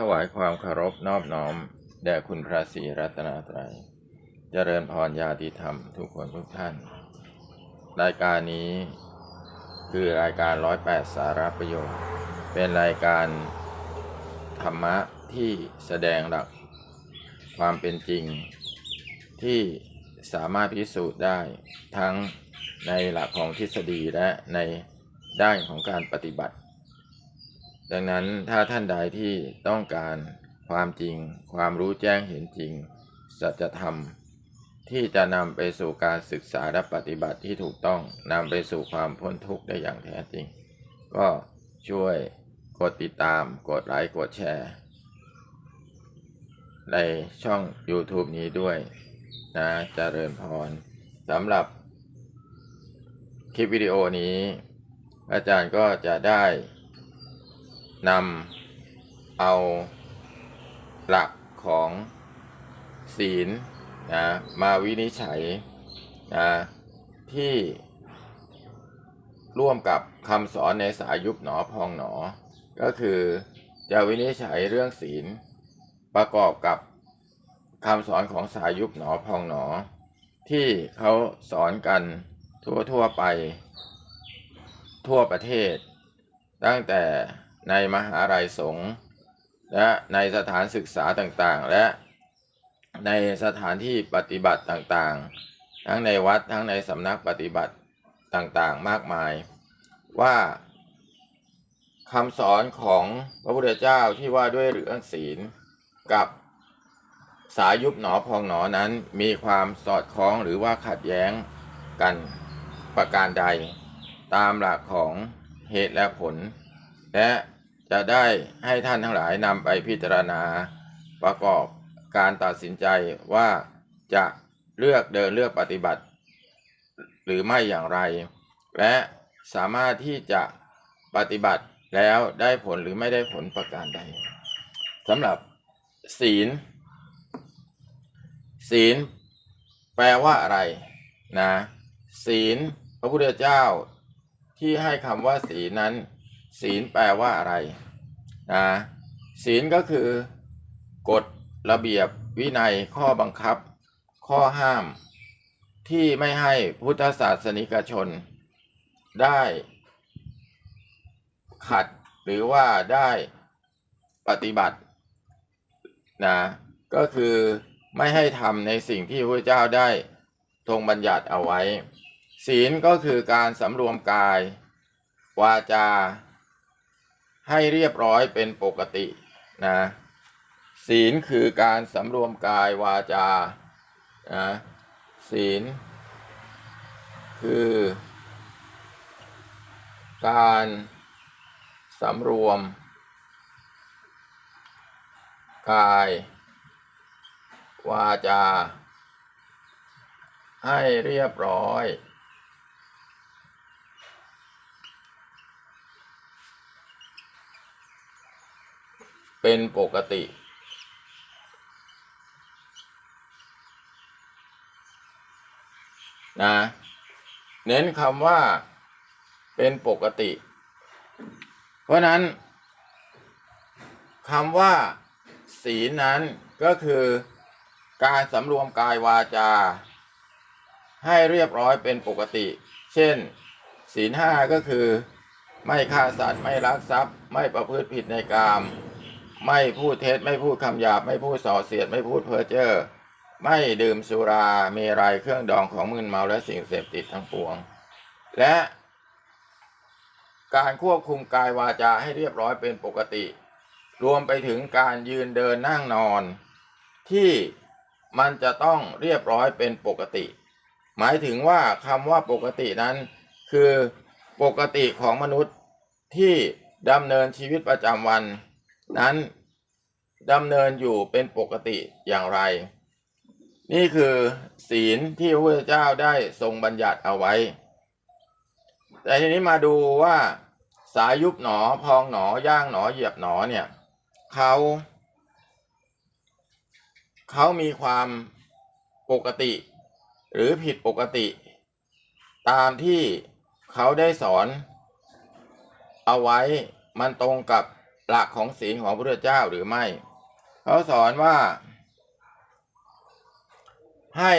ถวายความเคารพนอบน้อม แด่คุณพระศรีรัตนตรัย เจริญพรญาติธรรมทุกคนทุกท่าน รายการนี้คือรายการร้อยแปดสาระประโยชน์ เป็นรายการธรรมะที่แสดงหลักความเป็นจริง ที่สามารถพิสูจน์ได้ทั้งในหลักของทฤษฎีและในด้านของการปฏิบัติ ดังนั้นถ้าท่านใดที่ต้องการความจริง ความรู้แจ้งเห็นจริง สัจธรรม ที่จะนำไปสู่การศึกษาและปฏิบัติที่ถูกต้องนำไปสู่ความพ้นทุกข์ได้อย่างแท้จริง ก็ช่วยกดติดตาม กดไลค์ กดแชร์ ในช่อง YouTube นี้ด้วยนะจเจริญพรสำหรับคลิปวิดีโอนี้ อาจารย์ก็จะได้ นำเอาหลักของศีลนะมาวินิจฉัยนะที่ร่วมกับคำสอนในสายยุบหนอพองหนอ ก็คือจะวินิจฉัยเรื่องศีลประกอบกับคำสอนของสายยุบหนอพองหนอ ที่เขาสอนกันทั่วทั่วๆไป ทั่วประเทศ ตั้งแต่ ในมหาลัยสงฆ์และในสถานศึกษาต่างๆ และในสถานที่ปฏิบัติต่างๆ ทั้งในวัดทั้งในสำนักปฏิบัติต่างๆ มากมาย ว่าคำสอนของพระพุทธเจ้าที่ว่าด้วยเรื่องศีลกับสายุบหนอพองหนอนั้นมีความสอดคล้องหรือว่าขัดแย้งกันประการใด ตามหลักของเหตุและผล และ จะได้ให้ท่านทั้งหลายนำไปพิจารณาประกอบการตัดสินใจว่าจะเลือกเดินเลือกปฏิบัติ หรือไม่อย่างไร และสามารถที่จะปฏิบัติแล้วได้ผลหรือไม่ได้ผลประการใดสำหรับศีล ศีล แปลว่าอะไรนะศีล พระพุทธเจ้าที่ให้คำว่าศีลนั้น ศีลแปลว่าอะไรนะศีลก็คือกฎระเบียบวินัยข้อบังคับ ข้อห้าม ที่ไม่ให้พุทธศาสนิกชน ได้ ขัดหรือว่าได้ปฏิบัตินะก็คือไม่ให้ทำในสิ่งที่พระเจ้าได้ทรงบัญญัติเอาไว้ ศีลก็คือการสำรวมกาย วาจา ให้เรียบร้อยเป็นปกตินะศีลคือการสำรวมกายวาจานะศีลคือ การสำรวม กาย วาจา ให้เรียบร้อย เป็นปกติ นะ เน้นคำว่าเป็นปกติ เพราะนั้นคำว่า ศีลนั้นก็คือการสำรวมกายวาจา ให้เรียบร้อยเป็นปกติ เช่น ศีลห้าก็คือ ไม่ฆ่าสัตว์ไม่ลักทรัพย์ ไม่ประพฤติผิดในกาม ไม่พูดเท็จไม่พูดคำหยาบ ไม่พูดส่อเสียด ไม่พูดเพ้อเจ้อไม่ดื่มสุราเมรัยเครื่องดองของมึนเมาและสิ่งเสพติดทั้งปวง และการควบคุมกายวาจาให้เรียบร้อยเป็นปกติ รวมไปถึงการยืนเดินนั่งนอน ที่มันจะต้องเรียบร้อยเป็นปกติ หมายถึงว่าคำว่าปกตินั้น คือปกติของมนุษย์ที่ดำเนินชีวิตประจำวัน นั้นดำเนินอยู่เป็นปกติอย่างไร นี่คือศีลที่พระพุทธเจ้าได้ทรงบัญญัติเอาไว้ แต่ทีนี้มาดูว่าสายยุบหนอพองหนอย่างหนอเหยียบหนอเนี่ยเขาเขามีความปกติ หรือผิดปกติ ตามที่เขาได้สอน เอาไว้มันตรงกับ หลักของศีลของพระพุทธเจ้าหรือไม่ เขาสอนว่า ให้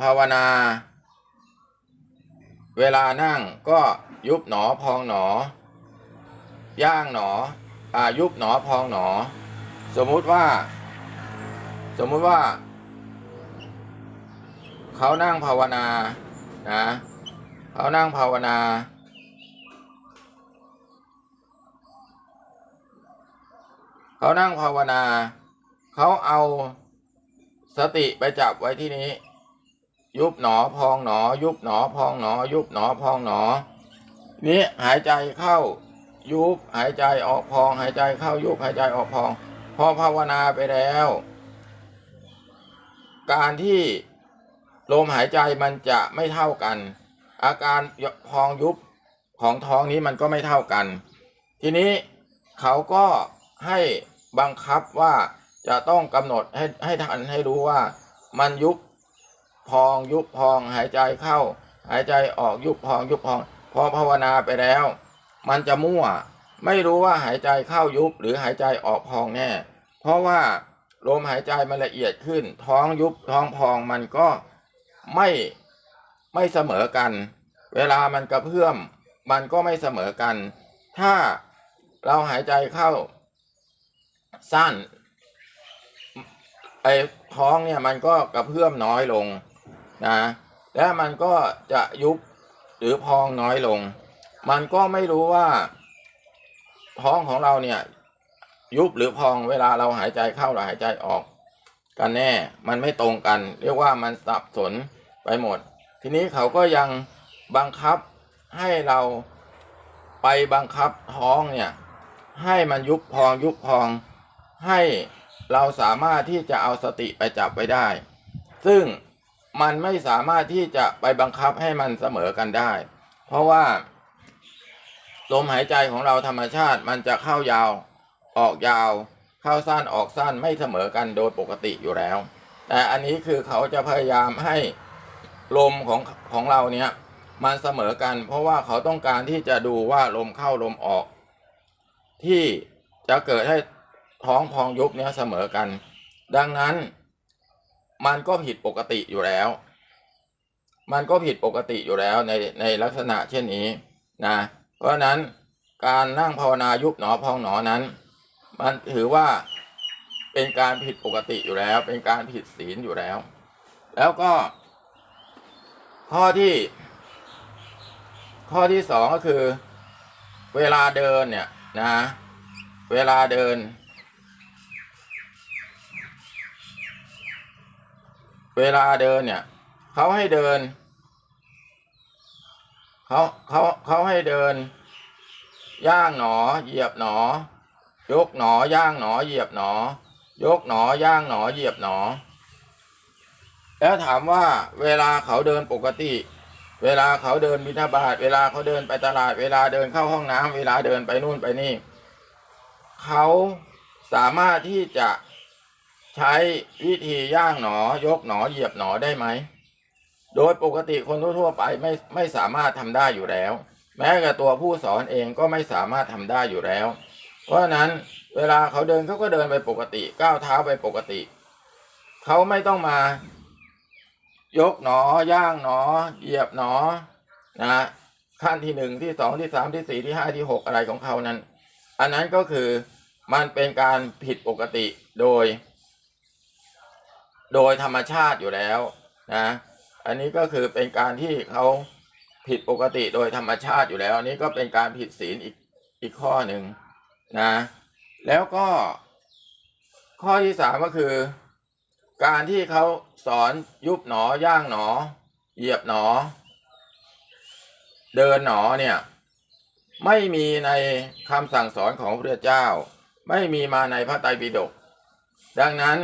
ภาวนา เวลานั่งก็ยุบหนอพองหนอย่างหนออายุบหนอพองหนอ สมมุติว่า สมมุติว่า เขานั่งภาวนานะเขานั่งภาวนา เขานั่งภาวนา เขาเอาสติไปจับไว้ที่นี้ ยุบหนอพองหนอ ยุบหนอพองหนอ ยุบหนอพองหนอ นี้หายใจเข้ายุบหายใจออกพอง หายใจเข้ายุบหายใจออกพอง พอภาวนาไปแล้ว การที่ลมหายใจมันจะไม่เท่ากัน อาการพองยุบของท้องนี้มันก็ไม่เท่ากัน ทีนี้เขาก็ ให้บังคับว่าจะต้องกำหนดให้ให้ทันให้รู้ว่ามันยุบพองยุบพองหายใจเข้า หายใจออกยุบพองยุบพอง พอภาวนาไปแล้ว มันจะมั่ว ไม่รู้ว่าหายใจเข้ายุบหรือหายใจออกพองแน่ เพราะว่าลมหายใจมันละเอียดขึ้น ท้องยุบท้องพองมันก็ไม่ไม่เสมอกัน เวลามันกระเพื่อมมันก็ไม่เสมอกัน ถ้าเราหายใจเข้า สั้นไอ้ท้องเนี่ยมันก็กระเพื่อมน้อยลงนะ และมันก็จะยุบหรือพองน้อยลง มันก็ไม่รู้ว่า ท้องของเราเนี่ย ยุบหรือพองเวลาเราหายใจเข้าหรือหายใจออก กันแน่ มันไม่ตรงกัน เรียกว่ามันสับสนไปหมด ทีนี้เขาก็ยังบังคับให้เราไปบังคับท้องเนี่ย ให้มันยุบพองยุบพอง ให้เราสามารถที่จะเอาสติไปจับไว้ได้ ซึ่งมันไม่สามารถที่จะไปบังคับให้มันเสมอกันได้ เพราะว่า ลมหายใจของเราธรรมชาติมันจะเข้ายาว ออกยาว เข้าสั้นออกสั้นไม่เสมอกันโดยปกติอยู่แล้ว แต่อันนี้คือเขาจะพยายามให้ลมของของเราเนี้ยมันเสมอกัน เพราะว่าเขาต้องการที่จะดูว่าลมเข้าลมออก ที่จะเกิดให้ ท้องพองยุบเนี้ยเสมอกัน ดังนั้น มันก็ผิดปกติอยู่แล้ว มันก็ผิดปกติอยู่แล้วในในลักษณะเช่นนี้นะเพราะฉะนั้นการนั่งภาวนายุบหนอพองหนอนั้น มันถือว่าเป็นการผิดปกติอยู่แล้ว เป็นการผิดศีลอยู่แล้ว แล้วก็ ข้อที่ ข้อที่สองก็คือ เวลาเดินเนี่ยนะ เวลาเดิน เวลาเดินเนี่ยเขาให้เดินเขาเขาเขาให้เดิน ย่างหนอ เหยียบหนอ ยกหนอย่างหนอ เหยียบหนอ ยกหนอย่างหนอเหยียบหนอ แล้วถามว่าเวลาเขาเดินปกติ เวลาเขาเดินบิณฑบาตเวลาเขาเดินไปตลาด เวลาเดินเข้าห้องน้ำเวลาเดินไปนู่นไปนี่ เขาสามารถที่จะ ใช้วิธีย่างหนอยกหนอเหยียบหนอได้ไหม โดยปกติคนทั่วๆไปไม่ไม่สามารถทำได้อยู่แล้ว แม้กับตัวผู้สอนเองก็ไม่สามารถทำได้อยู่แล้ว เพราะฉะนั้นเวลาเขาเดินเขาก็เดินไปปกติก้าวเท้าไปปกติ เขาไม่ต้องมา ยกหนอย่างหนอ เหยียบหนอนะขั้นที่หนึ่งที่สองที่สามที่สี่ที่ห้าที่หกอะไรของเขานั้น อันนั้นก็คือมันเป็นการผิดปกติโดย โดยธรรมชาติอยู่แล้วนะอันนี้ก็คือเป็นการที่เขาผิดปกติโดยธรรมชาติอยู่แล้ว อันนี้ก็เป็นการผิดศีลอีกอีกข้อหนึ่งนะแล้วก็ข้อที่สามก็คือ การที่เขาสอนยุบหนอย่างหนอ เหยียบหนอ เดินหนอเนี่ยไม่มีในคำสั่งสอนของพระเจ้า ไม่มีมาในพระไตรปิฎกดังนั้น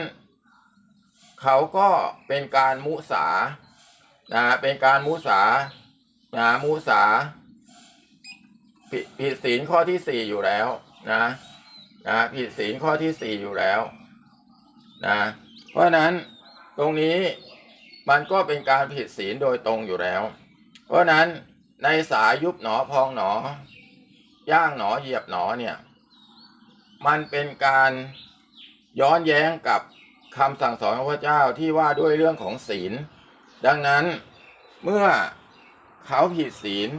เขาก็เป็นการมุสานะเป็นการมุสานะมุสาผิดศีลข้อที่สี่อยู่แล้วนะนะผิดศีลข้อที่สี่อยู่แล้วนะเพราะนั้นตรงนี้มันก็เป็นการผิดศีลโดยตรงอยู่แล้ว เพราะฉะนั้นในสายยุบหนอพองหนอย่างหนอเหยียบหนอเนี่ย มันเป็นการย้อนแย้งกับ คำสั่งสอนของพระเจ้าที่ว่าด้วยเรื่องของศีล ดังนั้นเมื่อเขาผิดศีล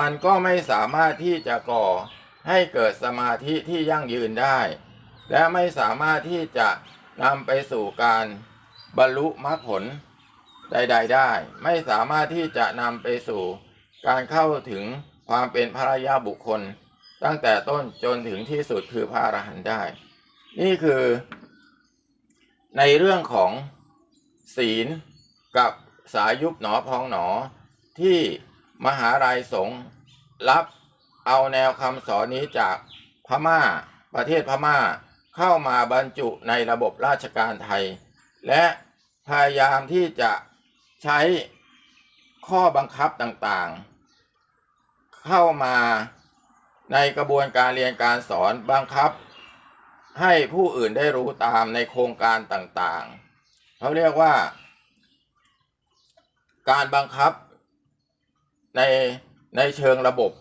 มันก็ไม่สามารถที่จะก่อให้เกิดสมาธิที่ยั่งยืนได้ และไม่สามารถที่จะนำไปสู่การบรรลุมรรคผลใดๆได้ ไม่สามารถที่จะนำไปสู่การเข้าถึงความเป็นพรรยาบุคคล ตั้งแต่ต้นจนถึงที่สุดคือพระอรหันต์ได้ นี่คือ ในเรื่องของศีลกับสายยุบหนอพองหนอ ที่มหาลัยสงฆ์รับเอาแนวคำสอนนี้จากพม่า ประเทศพม่าเข้ามาบรรจุในระบบราชการไทย และพยายามที่จะใช้ข้อบังคับต่างๆ เข้ามาในกระบวนการเรียนการสอนบังคับ ให้ผู้อื่นได้รู้ตามในโครงการต่างๆเขาเรียกว่า การบังคับในในเชิงระบบ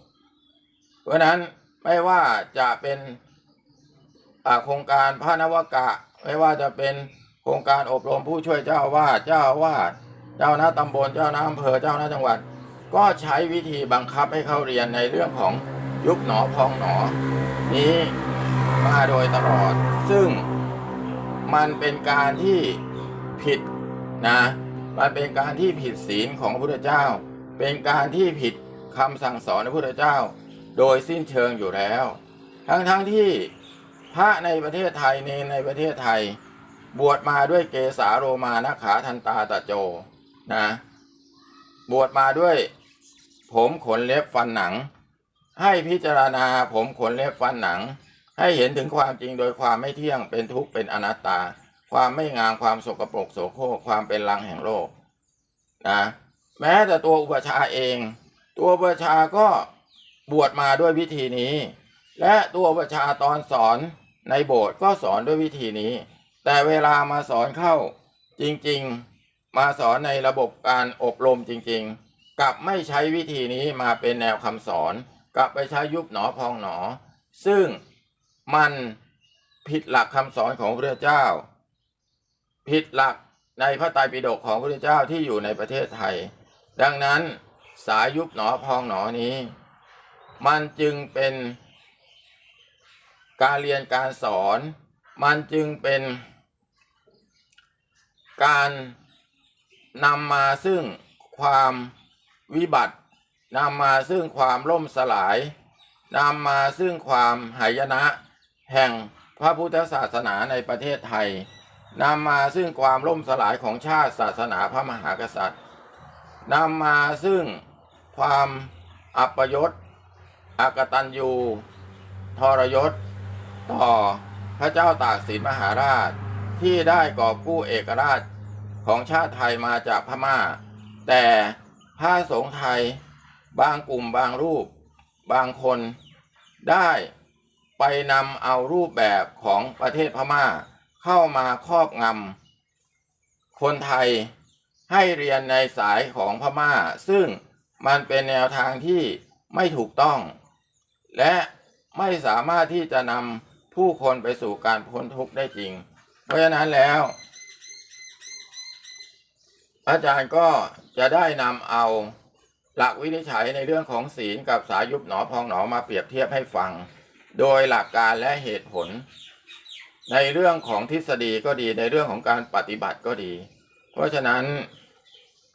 เพราะนั้นไม่ว่าจะเป็นโครงการพระนวกะ ไม่ว่าจะเป็นโครงการอบรมผู้ช่วยเจ้าวาดเจ้าวาดเจ้าหน้าตำบลเจ้าหน้าอำเภอเจ้าหน้าจังหวัด ก็ใช้วิธีบังคับให้เข้าเรียนในเรื่องของยุบหนอพองหนอนี้ มาโดยตลอด ซึ่งมันเป็นการที่ผิดนะ มันเป็นการที่ผิดศีลของพระพุทธเจ้า เป็นการที่ผิดคำสั่งสอนของพระพุทธเจ้า โดยสิ้นเชิงอยู่แล้ว ทั้งๆทที่พระในประเทศไทยเนนในประเทศไทย บวชมาด้วยเกสาโรมานะขาทันตาตะโจนะบวชมาด้วย ผมขนเล็บฟันหนัง ให้พิจารณาผมขนเล็บฟันหนัง ให้เห็นถึงความจริงโดยความไม่เที่ยงเป็นทุกข์เป็นอนัตตา ความไม่งามความสกปรกโสโครกความเป็นรังแห่งโลกนะแม้แต่ตัวอุปชาเอง ตัวอุปชาก็บวชมาด้วยวิธีนี้ และตัวอุปชาตอนสอนในโบสถ์ก็สอนด้วยวิธีนี้ แต่เวลามาสอนเข้าจริงๆ มาสอนในระบบการอบรมจริงๆ กลับไม่ใช้วิธีนี้มาเป็นแนวคำสอน กลับไปใช้ยุบหนอพองหนอ ซึ่ง มันผิดหลักคำสอนของพระเจ้า ผิดหลักในพระไตรปิฎกของพระเจ้าที่อยู่ในประเทศไทย ดังนั้นสายยุบหนอพองหนอนี้ มันจึงเป็นการเรียนการสอน มันจึงเป็นการนำมาซึ่งความวิบัตินำมาซึ่งความล่มสลายนำมาซึ่งความหายนะ แห่งพระพุทธศาสนาในประเทศไทยนำมาซึ่งความล่มสลายของชาติศาสนาพระมหากษัตริย์นำมาซึ่งความอัปยศอากตันยูทรยศ ต่อพระเจ้าตากสินมหาราชที่ได้กอบกู้เอกราชของชาติไทยมาจากพม่า แต่พระสงฆ์ไทยบางกลุ่มบางรูป บางคนได้ ไปนำเอารูปแบบของประเทศพม่า เข้ามาครอบงำคนไทยให้เรียนในสายของพม่า ซึ่งมันเป็นแนวทางที่ไม่ถูกต้อง และไม่สามารถที่จะนำผู้คนไปสู่การพ้นทุกข์ได้จริง เพราะฉะนั้นแล้ว อาจารย์ก็จะได้นำเอาหลักวินิจฉัยในเรื่องของศีลกับสายยุบหนอพองหนอมาเปรียบเทียบให้ฟัง โดยหลักการและเหตุผล ในเรื่องของทฤษฎีก็ดีในเรื่องของการปฏิบัติก็ดี เพราะฉะนั้น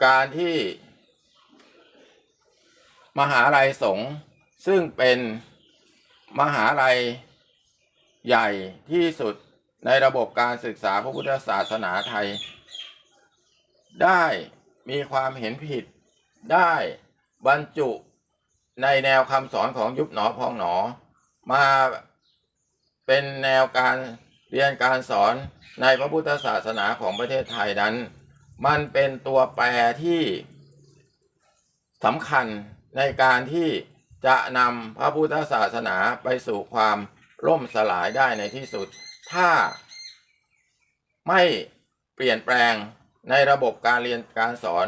การที่มหาลัยสงฆ์ซึ่งเป็นมหาลัยใหญ่ที่สุดในระบบการศึกษาพระพุทธศาสนาไทย ได้มีความเห็นผิด ได้บรรจุในแนวคำสอนของยุบหนอพองหนอ มาเป็นแนวการเรียนการสอนในพระพุทธศาสนาของประเทศไทยนั้น มันเป็นตัวแปรที่สำคัญในการที่จะนำพระพุทธศาสนาไปสู่ความล่มสลายได้ในที่สุด ถ้าไม่เปลี่ยนแปลงในระบบการเรียนการสอน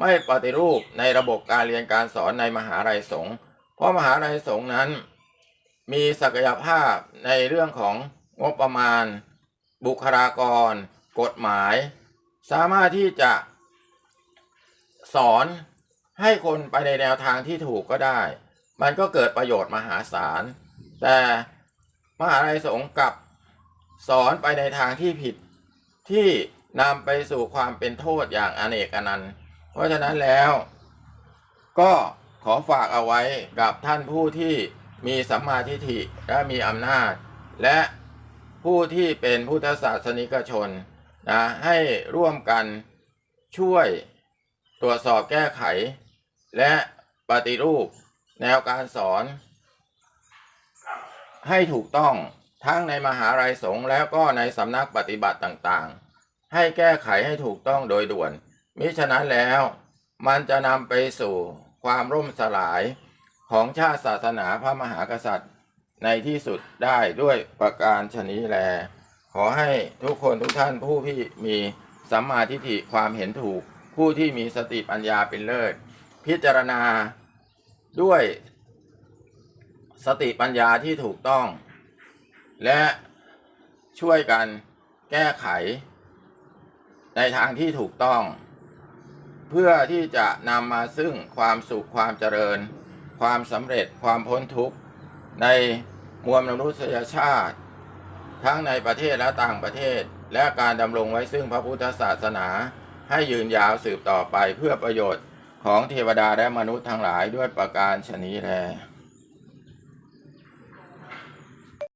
ไม่ปฏิรูปในระบบการเรียนการสอนในมหาลัยสงฆ์เพราะมหาลัยสงฆ์นั้น มีศักยภาพในเรื่องของงบประมาณ บุคลากร กฎหมาย สามารถที่จะ สอนให้คนไปในแนวทางที่ถูกก็ได้ มันก็เกิดประโยชน์มหาศาล แต่มหาลัยสงฆ์กับสอนไปในทางที่ผิดที่นำไปสู่ความเป็นโทษอย่างอเนกอนันต์ เพราะฉะนั้นแล้ว ก็ขอฝากเอาไว้กับท่านผู้ที่ มีสัมมาทิฏฐิและมีอำนาจ และผู้ที่เป็นพุทธศาสนิกชนนะให้ร่วมกันช่วยตรวจสอบแก้ไข และปฏิรูปแนวการสอน ให้ถูกต้องทั้งในมหาลัยสงฆ์แล้วก็ในสำนักปฏิบัติต่างๆ ให้แก้ไขให้ถูกต้องโดยด่วน มิฉะนั้นแล้ว มันจะนำไปสู่ความร่มสลาย ของชาติศาสนาพระมหากษัตริย์ในที่สุดได้ด้วยประการชนี้แล ขอให้ทุกคนทุกท่านผู้ที่มีสัมมาทิฏฐิความเห็นถูก ผู้ที่มีสติปัญญาเป็นเลิศ พิจารณาด้วยสติปัญญาที่ถูกต้อง และช่วยกันแก้ไข ในทางที่ถูกต้อง เพื่อที่จะนำมาซึ่งความสุขความเจริญ ความสำเร็จความพ้นทุกข์ในมวลมนุษยชาติ ทั้งในประเทศและต่างประเทศ และการดำรงไว้ซึ่งพระพุทธศาสนา ให้ยืนยาวสืบต่อไปเพื่อประโยชน์ของเทวดาและมนุษย์ทั้งหลายด้วยประการชนีแล